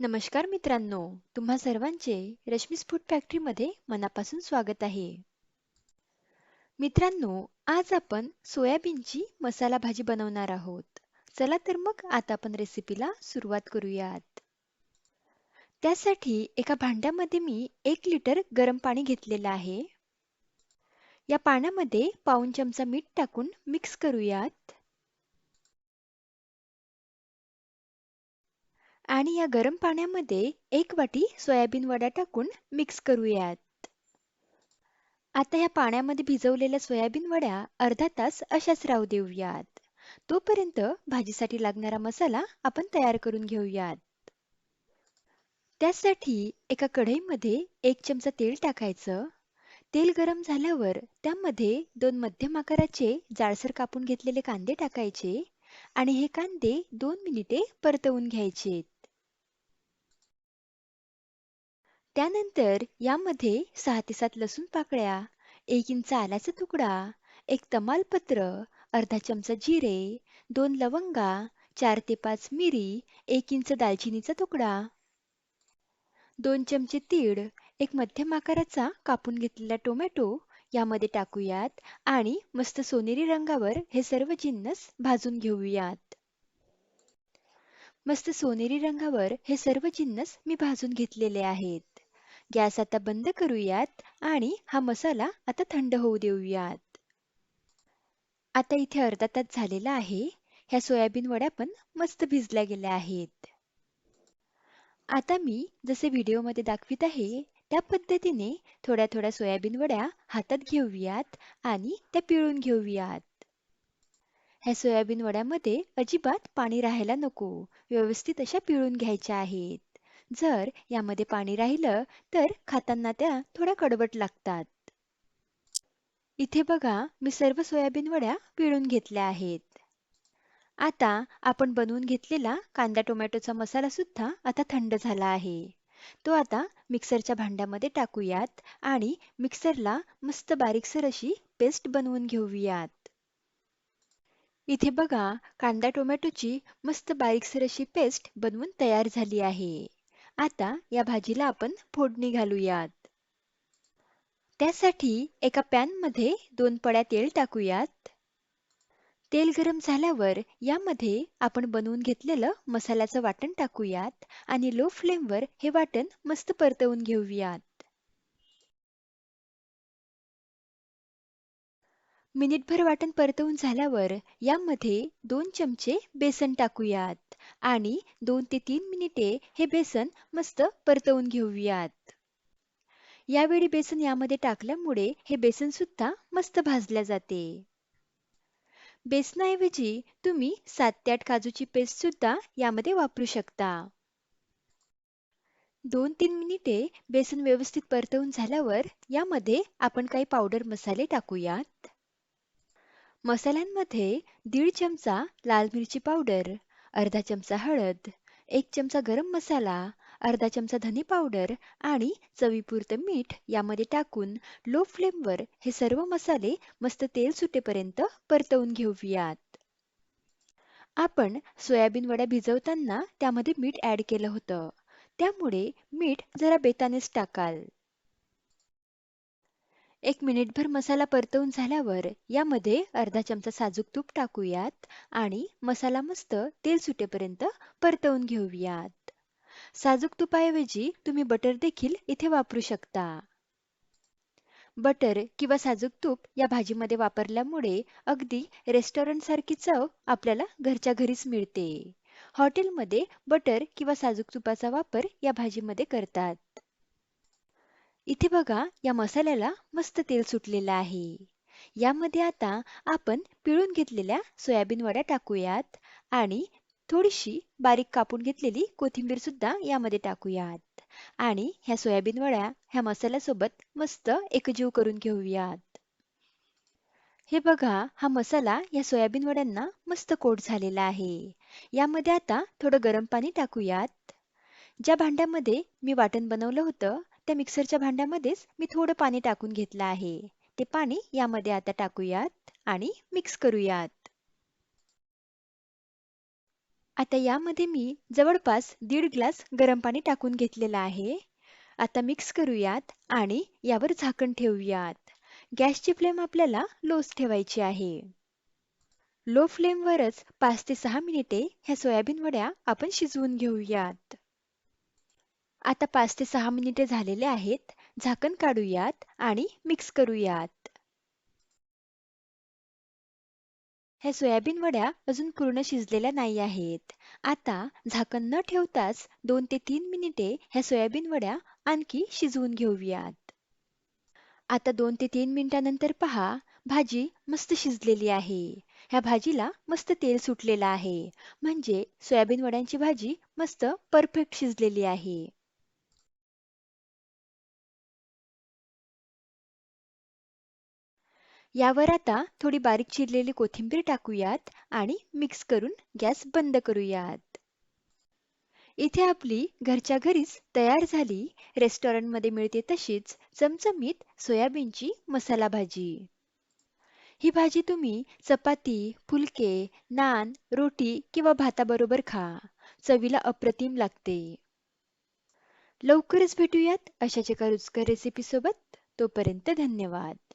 नमस्कार मित्रांनो तुम्हा सर्वांचे रश्मीस फूड फॅक्टरीमध्ये मनापासून स्वागत आहे. मित्रांनो आज आपण सोयाबीनची मसाला भाजी बनवणार आहोत. चला तर मग आता आपण रेसिपीला सुरुवात करूयात. त्यासाठी एका भांड्यामध्ये मी एक लिटर गरम पाणी घेतलेलं आहे. या पाण्यामध्ये पाऊन चमचा मीठ टाकून मिक्स करूयात. आणि या गरम पाण्यामध्ये एक वाटी सोयाबीन वडा टाकून मिक्स करूयात. आता या पाण्यामध्ये भिजवलेल्या सोयाबीन वड्या अर्धा तास अशाच राहू देऊयात. तोपर्यंत भाजीसाठी लागणारा मसाला आपण तयार करून घेऊयात. त्यासाठी एका कढईमध्ये एक चमचा तेल टाकायचं. तेल गरम झाल्यावर त्यामध्ये दोन मध्यम आकाराचे जाडसर कापून घेतलेले कांदे टाकायचे आणि हे कांदे दोन मिनिटे परतवून घ्यायचे त्यानंतर यामध्ये सहा ते सात लसूण पाकळ्या एक इंच आल्याचा तुकडा एक तमालपत्र अर्धा चमचा जिरे दोन लवंगा चार ते पाच मिरी एक इंच दालचिनीचा तुकडा दोन चमचे तीळ एक मध्यम आकाराचा कापून घेतलेला टोमॅटो यामध्ये टाकूयात आणि मस्त सोनेरी रंगावर हे सर्व जिन्नस भाजून घेऊयात. मस्त सोनेरी रंगावर हे सर्व जिन्नस मी भाजून घेतलेले आहेत. गॅस आता बंद करूयात आणि हा मसाला आता थंड होऊ देऊयात. आता इथे अर्धा तास झालेला आहे. ह्या सोयाबीन वड्या पण मस्त भिजल्या गेल्या आहेत. आता मी जसे व्हिडिओमध्ये दाखवित आहे त्या पद्धतीने थोड्या थोड्या सोयाबीन वड्या हातात घेऊयात आणि त्या पिळून घेऊयात. ह्या सोयाबीन वड्यामध्ये अजिबात पाणी राहायला नको. व्यवस्थित अशा पिळून घ्यायच्या आहेत. जर यामध्ये पाणी राहिलं तर खाताना त्या थोड्या कडवट लागतात. इथे बघा मी सर्व सोयाबीन वड्या पिळून घेतल्या आहेत. आता आपण बनवून घेतलेला कांदा टोमॅटोचा मसाला सुद्धा आता थंड झाला आहे. तो आता मिक्सरच्या भांड्यामध्ये टाकूयात आणि मिक्सरला मस्त बारीकसर अशी पेस्ट बनवून घेऊयात. इथे बघा कांदा टोमॅटोची मस्त बारीकसर अशी पेस्ट बनवून तयार झाली आहे. आता या भाजीला आपण फोडणी घालूयात. त्यासाठी एका पॅनमध्ये दोन पड्या तेल टाकूयात. तेल गरम झाल्यावर यामध्ये आपण बनवून घेतलेलं मसाल्याचं वाटण टाकूयात आणि लो फ्लेमवर हे वाटण मस्त परतवून घेऊयात. मिनिटभर वाटण परतवून झाल्यावर यामध्ये दोन चमचे बेसन टाकूयात. आणि दोन ते तीन मिनिटे हे बेसन मस्त परतवून घेऊयात. यावेळी बेसन यामध्ये टाकल्यामुळे हे बेसन सुद्धा मस्त भाजल्या जाते. बेसनाऐवजी तुम्ही सात ते आठ काजूची पेस्ट सुद्धा यामध्ये वापरू शकता. दोन तीन मिनिटे बेसन व्यवस्थित परतवून झाल्यावर यामध्ये आपण काही पावडर मसाले टाकूयात. मसाल्यांमध्ये दीड चमचा लाल मिरची पावडर अर्धा चमचा हळद एक चमचा गरम मसाला अर्धा चमचा धने पावडर आणि चवीपुरतं मीठ यामध्ये टाकून लो फ्लेमवर हे सर्व मसाले मस्त तेल सुटेपर्यंत परतवून घेऊयात. आपण सोयाबीन वड्या भिजवताना त्यामध्ये मीठ ॲड केलं होतं. त्यामुळे मीठ जरा बेतानेच टाकाल. एक मिनिटभर मसाला परतवून झाल्यावर यामध्ये अर्धा चमचा साजूक तूप टाकूयात आणि मसाला मस्त तेल सुटेपर्यंत परतवून घेऊयात. साजूक तुपाऐवजी तुम्ही बटर देखील इथे वापरू शकता. बटर किंवा साजूक तूप या भाजीमध्ये वापरल्यामुळे अगदी रेस्टॉरंट सारखी चव आपल्याला घरच्या घरीच मिळते. हॉटेलमध्ये बटर किंवा साजूक तुपाचा वापर या भाजीमध्ये करतात. इथे बघा या मसाल्याला मस्त तेल सुटलेलं आहे. यामध्ये आता आपण पिळून घेतलेल्या सोयाबीन वड्या टाकूयात आणि थोडीशी बारीक कापून घेतलेली कोथिंबीर सुद्धा यामध्ये टाकूयात. आणि ह्या सोयाबीन वड्या ह्या मसाल्यासोबत मस्त एकजीव करून घेऊयात. हे बघा हा मसाला या सोयाबीन वड्यांना मस्त कोट झालेला आहे. यामध्ये आता थोडं गरम पाणी टाकूयात. ज्या भांड्यामध्ये मी वाटण बनवलं होतं त्या मिक्सरच्या भांड्यामध्येच मी थोडं पाणी टाकून घेतलं आहे. ते पाणी यामध्ये आता टाकूयात आणि मिक्स करूयात. आता यामध्ये मी जवळपास दीड ग्लास गरम पाणी टाकून घेतलेलं आहे. आता मिक्स करूयात आणि यावर झाकण ठेवूयात. गॅसची फ्लेम आपल्याला लोच ठेवायची आहे. लो फ्लेमवरच पाच ते सहा मिनिटे ह्या सोयाबीन वड्या आपण शिजवून घेऊयात. आता पाच ते सहा मिनिटे झालेले आहेत. झाकण काढूयात आणि मिक्स करूयात. ह्या सोयाबीन वड्या अजून पूर्ण शिजलेल्या नाही आहेत. आता झाकण न ठेवताच दोन ते तीन मिनिटे ह्या सोयाबीन वड्या आणखी शिजवून घेऊयात. आता दोन ते तीन मिनिटानंतर पहा भाजी मस्त शिजलेली आहे. ह्या भाजीला मस्त तेल सुटलेलं आहे. म्हणजे सोयाबीन वड्यांची भाजी मस्त परफेक्ट शिजलेली आहे. यावर आता थोडी बारीक चिरलेली कोथिंबीर टाकूयात आणि मिक्स करून गॅस बंद करूयात. इथे आपली घरच्या घरीच तयार झाली रेस्टॉरंटमध्ये मिळते तशीच चमचमीत सोयाबीनची मसाला भाजी. ही भाजी तुम्ही चपाती फुलके नान रोटी किंवा भाताबरोबर खा. चवीला अप्रतिम लागते. लवकरच भेटूयात अशाच एका रुचकर रेसिपी सोबत. तोपर्यंत धन्यवाद.